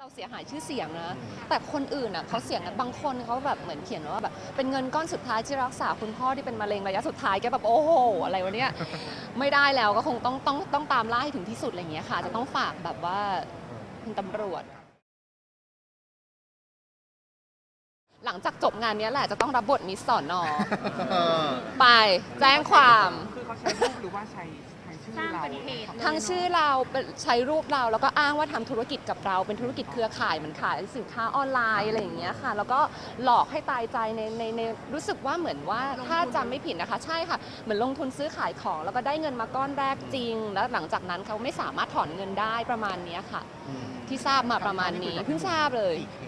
เราเสียหายชื่อเสียงนะ แต่คนอื่นอะเขาเสียงกันบางคนเขาแบบเหมือนเขียนว่าแบบเป็นเงินก้อนสุดท้ายที่รักษาคุณพ่อที่เป็นมะเร็งระยะสุดท้ายแกแบบโอ้โหอะไรวะเนี่ยไม่ได้แล้วก็คงต้องต้องต้องตามล่าให้ถึงที่สุดอะไรอย่างเงี้ยค่ะ จะต้องฝากแบบว่าคุณตำรวจ หลังจากจบงานเนี้ยแหละจะต้องรับบทมิสสอนอเออไปแจ้งความ คือเขาใช้รูปหรือว่าใช้ใช้ชื่อ สร้างเราเป็นเพจเลยทั้งชื่อเราเป็นใช้รูปเราแล้วก็อ้างว่าทำธุรกิจกับเราเป็นธุรกิจเครือข่ายเหมือนขายสินค้าออนไลน์อะไรอย่างเงี้ยค่ะ แล้วก็หลอกให้ตายใจในในในรู้สึกว่าเหมือนว่าถ้าจำไม่ผิดนะคะ ใช่ค่ะ เหมือนลงทุนซื้อขายของแล้วก็ได้เงินมาก้อนแรกจริง แล้วหลังจากนั้นเขาไม่สามารถถอนเงินได้ประมาณเนี้ยค่ะ ที่ทราบมาประมาณนี้เพิ่งทราบเลย กี่เคสครับพี่เมย์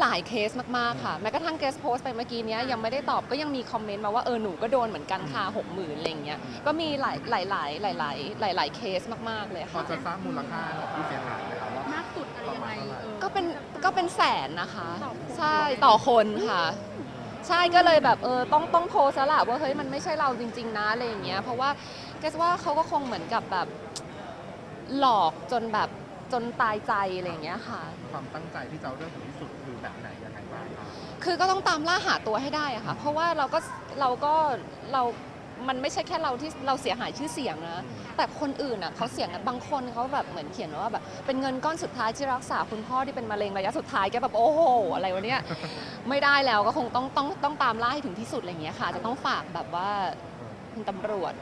หลายเคสมากๆค่ะ แม้กระทั่งเกสโพสไปเมื่อกี้เนี้ยยังไม่ได้ตอบก็ยังมีคอมเมนต์มาว่าเออหนูก็โดนเหมือนกันค่ะหกหมื่นอะไรอย่างเงี้ยก็มีหลายหลายหลายหลายหลายหลายหลายเคสมากๆเลยพอค่ะ จะทราบมูลค่าของผู้เสียหายไหมครับว่ามากสุดอะไรยังไงเออ ก็เป็นก็เป็นแสนนะคะ ต่อคน ใช่ต่อคนค่ะ ใช่ก็เลยแบบเออต้องต้องโพสต์แล้วล่ะว่าเฮ้ยมันไม่ใช่เราจริง ๆ นะอะไรอย่างเงี้ยเพราะว่าแกว่าเขาก็คงเหมือนกับแบบหลอกจนแบบ จนตายใจอะไรอย่างเงี้ยค่ะ ความตั้งใจที่จะเอาเรื่องถึงที่สุดคือแบบไหนยังไงบ้างครับคือก็ต้องตามล่าหาตัวให้ได้อะค่ะ เพราะว่าเราก็เราก็เรามันไม่ใช่แค่เราที่เราเสียหายชื่อเสียงนะ แต่คนอื่นอะเขาเสียงกันบางคนเขาแบบเหมือนเขียนว่าแบบเป็นเงินก้อนสุดท้ายที่รักษาคุณพ่อที่เป็นมะเร็งระยะสุดท้ายแกแบบโอ้โหอะไรวะเนี่ยไม่ได้แล้วก็คงต้องต้องต้องตามล่าให้ถึงที่สุดอะไรอย่างเงี้ยค่ะ จะต้องฝากแบบว่าคุณตำรวจ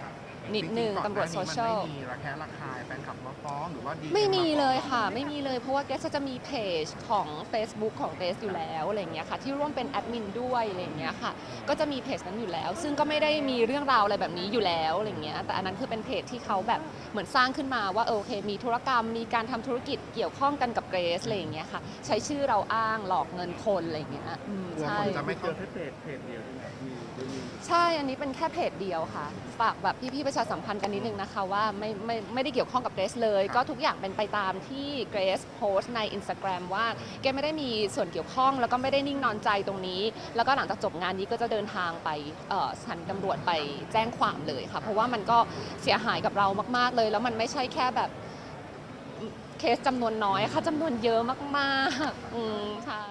นิดนึงจๆตำรวจก่โซอนหเชีน้ายลนี้มันไม่มีระแคะระคายแฟนคลับมาฟ้องหรือว่า DM ไม่มีาฟ้องเลยค่ะ ไม่มีเลยเพราะว่าเกสจะมีเพจของ Facebook ของเกสอยู่แล้วอะไรอย่างเงี้ยค่ะ ที่ร่วมเป็นแอดมินด้วยอะไรอย่างเงี้ยค่ะ ก็จะมีเพจนั้นอยู่แล้ว ซึ่งก็ไม่ได้มีเรื่องราวอะไรแบบนี้อยู่แล้วอะไรอย่างเงี้ยแต่อันนั้นคือเป็นเพจที่เขาแบบเหมือนสร้างขึ้นมาว่าเออโอเค มีธุรกรรมมีการทำธุรกิจเกี่ยวข้องกันกับเกรซอะไรอย่างเงี้ยค่ะ ใช้ชื่อเราอ้างหลอกเงินคนอะไรอย่างเงี้ยอืมกลัวใช่ คนจะไม่เข้า เพจเพจเดียวมีมี ใช่อันนี้เป็นแค่เพจเดียวค่ะ ฝากแบบพี่ๆประชาสัมพันธ์กันนิดนึงนะคะ ว่าไม่ไม่ไม่ได้เกี่ยวข้องกับเกรซเลย ก็ทุกอย่างเป็นไปตามที่เกรซโพสต์ใน Instagram ว่าแกไม่ได้มีส่วนเกี่ยวข้อง แล้วก็ไม่ได้นิ่งนอนใจตรงนี้ แล้วก็หลังจากจบงานนี้ก็จะเดินทางไปเอ่อสถานีตำรวจไปแจ้งความเลยค่ะ เพราะว่ามันก็เสียหายกับเรามาก ๆเลย แล้วมันไม่ใช่แค่แบบเคสจำนวนน้อยค่ะจำนวนเยอะมากๆอืมใช่